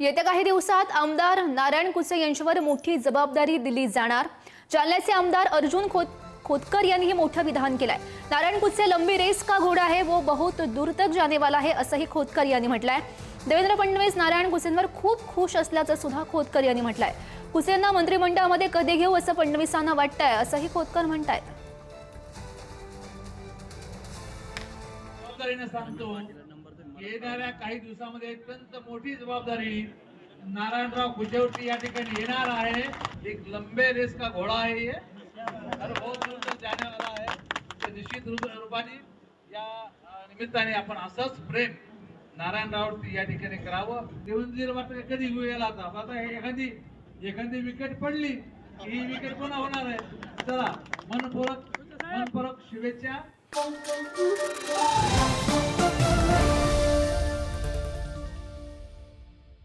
येत्या काही दिवसात आमदार नारायण कुसे यांच्यावर मोठी जबाबदारी दिली जाणार. जालन्याचे आमदार अर्जुन खोत खोतकर यांनी हे मोठं विधान केलंय. नारायण कुसे लंबी रेस का घोडा आहे वो बहुत दूर तक जाने वाला आहे असंही खोतकर यांनी म्हटलंय. देवेंद्र फडणवीस नारायण कुसेंवर खूप खुश असल्याचं सुद्धा खोतकर यांनी म्हटलंय. कुसेंना मंत्रिमंडळामध्ये कधी घेऊ असं फडणवीसांना वाटतंय असंही खोतकर म्हणतायत. येणाऱ्या काही दिवसामध्ये अत्यंत मोठी जबाबदारी नारायणराव कुजेवटी या ठिकाणी येणार आहे. एक लंबे रेस का घोडा आहे ये और बहुत दूर तक जाने वाला है निश्चित रूपाने या निमित्ताने आपण असंच प्रेम नारायणराववरती या ठिकाणी करावं. देवंजीर मात्र कधी गेला आता? आता हे एखादी एखादी विकेट पडली ही विकेट पण होणार आहे. चला मनपूरक मनपूरक शुभेच्छा.